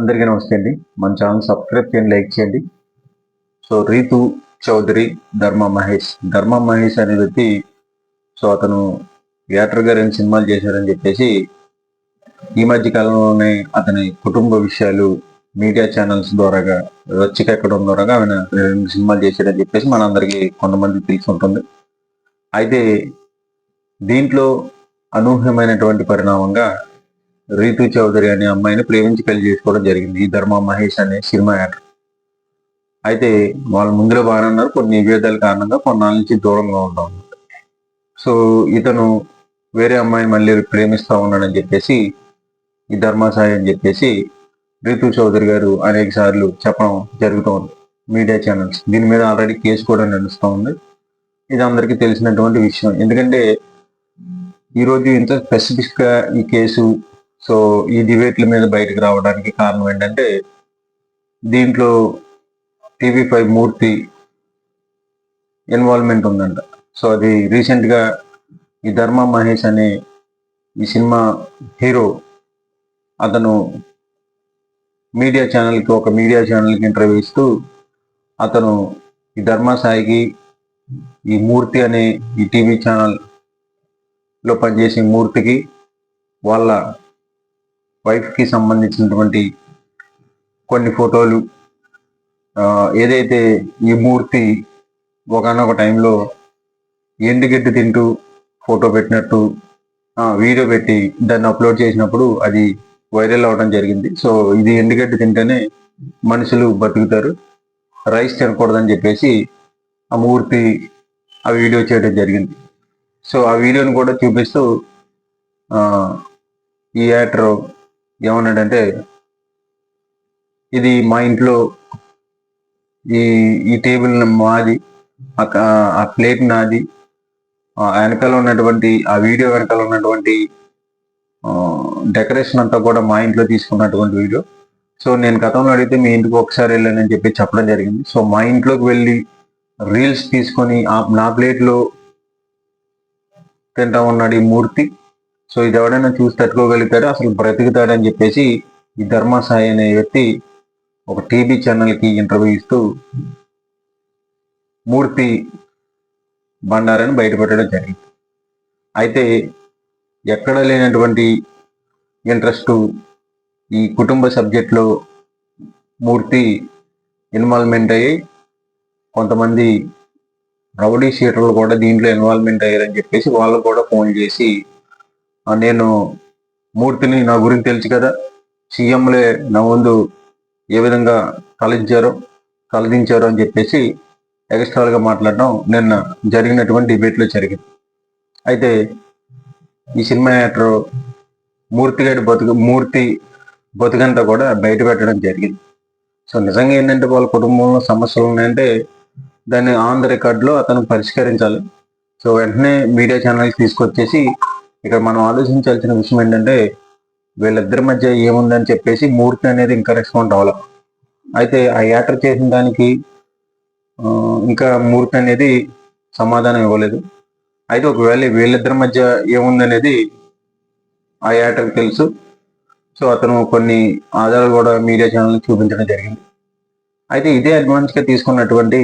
అందరికీ నమస్తే అండి. మన ఛానల్ సబ్స్క్రైబ్ చేయండి లైక్ చేయండి. సో రీతు చౌదరి ధర్మ మహేష్. ధర్మ మహేష్ అనే వ్యక్తి సో అతను యాటర్ గారు ఎన్ని సినిమాలు చేశారని చెప్పేసి ఈ మధ్య కాలంలోనే అతని కుటుంబ విషయాలు మీడియా ఛానల్స్ ద్వారాగా రచ్చికెక్కడం ద్వారాగా ఆయన రెండు సినిమాలు చేశాడని చెప్పేసి మనందరికీ కొంతమంది తెలిసి ఉంటుంది. అయితే దీంట్లో అనూహ్యమైనటువంటి పరిణామంగా రీతు చౌదరి అనే అమ్మాయిని ప్రేమించి పెళ్ళి చేసుకోవడం జరిగింది. ఈ ధర్మ మహేష్ అనే సినిమా యాక్టర్. అయితే వాళ్ళు ముందులో బాగానే ఉన్నారు. కొన్ని నివేదాల కారణంగా కొన్నాళ్ళ నుంచి దూరంగా ఉంటాం సో ఇతను వేరే అమ్మాయిని మళ్ళీ ప్రేమిస్తూ ఉన్నాడని చెప్పేసి ఈ ధర్మసాయి అని చెప్పేసి రీతు చౌదరి గారు అనేక సార్లు చెప్పడం జరుగుతూ ఉంది మీడియా ఛానల్స్. దీని మీద ఆల్రెడీ కేసు కూడా నడుస్తూ ఉంది. ఇది అందరికీ తెలిసినటువంటి విషయం. ఎందుకంటే ఈరోజు ఇంత స్పెసిఫిక్గా ఈ కేసు సో ఈ డిబేట్ల మీద బయటకు రావడానికి కారణం ఏంటంటే దీంట్లో టీవీ ఫైవ్ మూర్తి ఇన్వాల్వ్మెంట్ ఉందంట. సో అది రీసెంట్గా ఈ ధర్మ మహేష్ అనే ఈ సినిమా హీరో అతను మీడియా ఛానల్కి ఒక మీడియా ఛానల్కి ఇంటర్వ్యూ ఇస్తూ అతను ఈ ధర్మ సాయికి ఈ మూర్తి అనే ఈ టీవీ ఛానల్లో పనిచేసే మూర్తికి వాళ్ళ వైఫ్కి సంబంధించినటువంటి కొన్ని ఫోటోలు ఏదైతే ఈ మూర్తి ఒకనొక టైంలో ఎండుగడ్డి తింటూ ఫోటో పెట్టినట్టు వీడియో పెట్టి దాన్ని అప్లోడ్ చేసినప్పుడు అది వైరల్ అవడం జరిగింది. సో ఇది ఎండుగడ్డి తింటేనే మనుషులు బతుకుతారు రైస్ తినకూడదని చెప్పేసి ఆ మూర్తి ఆ వీడియో చేయడం జరిగింది. సో ఆ వీడియోని కూడా చూపిస్తూ ఈ యాక్టర్ ఏమన్నాడంటే ఇది మా ఇంట్లో ఈ ఈ టేబుల్ మాది ఆ ప్లేట్ నాది వెనకాల ఉన్నటువంటి ఆ వీడియో వెనకాల ఉన్నటువంటి డెకరేషన్ అంతా కూడా మా ఇంట్లో తీసుకున్నటువంటి వీడియో. సో నేను గతంలో అడిగితే మీ ఇంటికి ఒకసారి వెళ్ళానని చెప్పి చెప్పడం జరిగింది. సో మా ఇంట్లోకి వెళ్ళి రీల్స్ తీసుకొని నా ప్లేట్లో తింటా ఉన్నాడు ఈ మూర్తి. సో ఇది ఎవడైనా చూసి తట్టుకోగలుగుతాడో అసలు బ్రతుకుతాడని చెప్పేసి ఈ ధర్మసాయి అనే వ్యక్తి ఒక టీవీ ఛానల్కి ఇంటర్వ్యూ ఇస్తూ మూర్తి బండారని బయటపెట్టడం జరిగింది. అయితే ఎక్కడ లేనటువంటి ఇంట్రెస్ట్ ఈ కుటుంబ సబ్జెక్ట్లో మూర్తి ఇన్వాల్వ్మెంట్ అయ్యి కొంతమంది రౌడీ షీటర్లు కూడా దీంట్లో ఇన్వాల్వ్మెంట్ అయ్యారని చెప్పేసి వాళ్ళు కూడా ఫోన్ చేసి నేను మూర్తిని నా గురించి తెలుసు కదా. సీఎంలే నా ముందు ఏ విధంగా తలదించారో తలదించారో అని చెప్పేసి ఎక్స్ట్రాలుగా మాట్లాడడం నిన్న జరిగినటువంటి డిబేట్లో జరిగింది. అయితే ఈ సినిమా యాక్టర్ మూర్తి గారి బతుకు మూర్తి బతుకంతా కూడా బయట పెట్టడం జరిగింది. సో నిజంగా ఏంటంటే వాళ్ళ కుటుంబంలో సమస్యలు ఉన్నాయంటే దాన్ని ఆన్ ద రికార్డులో అతను పరిష్కరించాలి. సో వెంటనే మీడియా ఛానల్కి తీసుకొచ్చేసి ఇక్కడ మనం ఆలోచించాల్సిన విషయం ఏంటంటే వీళ్ళిద్దరి మధ్య ఏముందని చెప్పేసి మూర్తి అనేది ఇంకా రెస్పాండ్ అవ్వాలి. అయితే ఆ యాటర్ చేసిన దానికి ఇంకా మూర్తి అనేది సమాధానం ఇవ్వలేదు. అయితే ఒకవేళ వీళ్ళిద్దరి మధ్య ఏముందనేది ఆ యాటర్కి తెలుసు. సో అతను కొన్ని ఆధారాలు కూడా మీడియా ఛానల్ చూపించడం జరిగింది. అయితే ఇదే అడ్వాన్స్గా తీసుకున్నటువంటి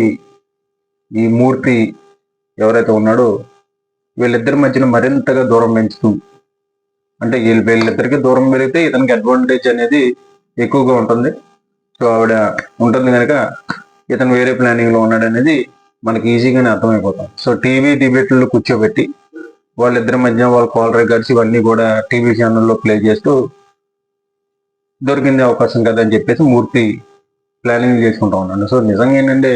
ఈ మూర్తి ఎవరైతే ఉన్నాడో వీళ్ళిద్దరి మధ్యన మరింతగా దూరం పెంచుతూ అంటే వీళ్ళు వీళ్ళిద్దరికి దూరం పెరిగితే ఇతనికి అడ్వాంటేజ్ అనేది ఎక్కువగా ఉంటుంది. సో ఆవిడ ఉంటుంది కనుక ఇతను వేరే ప్లానింగ్లో ఉన్నాడు అనేది మనకి ఈజీగానే అర్థమైపోతాం. సో టీవీ డిబేట్లు కూర్చోబెట్టి వాళ్ళిద్దరి మధ్య వాళ్ళ కాల్ రికార్డ్స్ ఇవన్నీ కూడా టీవీ ఛానల్లో ప్లే చేస్తూ దొరికింది అవకాశం కదా అని చెప్పేసి మూర్తి ప్లానింగ్ చేసుకుంటా ఉన్నాను సో నిజంగా ఏంటంటే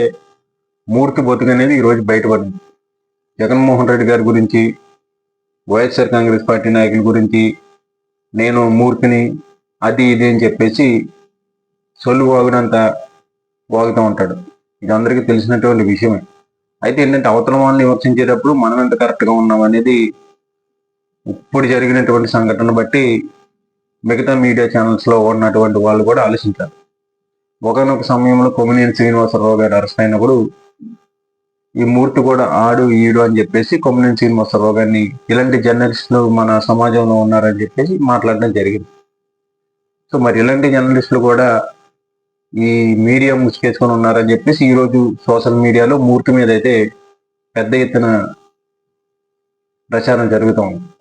మూర్తి బతుకు అనేది ఈరోజు బయటపడింది. జగన్మోహన్ రెడ్డి గారి గురించి వైఎస్ఆర్ కాంగ్రెస్ పార్టీ నాయకుల గురించి నేను మూర్తిని అది ఇది అని చెప్పేసి సొల్లు వాగినంత వాగుతూ ఉంటాడు. ఇది అందరికీ తెలిసినటువంటి విషయమే. అయితే ఏంటంటే అవతల వాళ్ళని విమర్శించేటప్పుడు మనం ఎంత కరెక్ట్గా ఉన్నాం అనేది ఇప్పుడు జరిగినటువంటి సంఘటన బట్టి మిగతా మీడియా ఛానల్స్లో ఉన్నటువంటి వాళ్ళు కూడా ఆలోచించారు ఒకనొక సమయంలో కొమినేని శ్రీనివాసరావు గారు అరెస్ట్ అయినప్పుడు ఈ మూర్తి కూడా ఆడు ఈడు అని చెప్పేసి కొమ్మినేని శ్రీనివాసరావు గారిని ఇలాంటి జర్నలిస్టులు మన సమాజంలో ఉన్నారని చెప్పేసి మాట్లాడడం జరిగింది. సో మరి ఇలాంటి జర్నలిస్టులు కూడా ఈ మీడియా ముసుకేసుకొని ఉన్నారని చెప్పేసి ఈరోజు సోషల్ మీడియాలో మూర్తి మీద అయితే పెద్ద ఎత్తున ప్రచారం జరుగుతూ ఉంది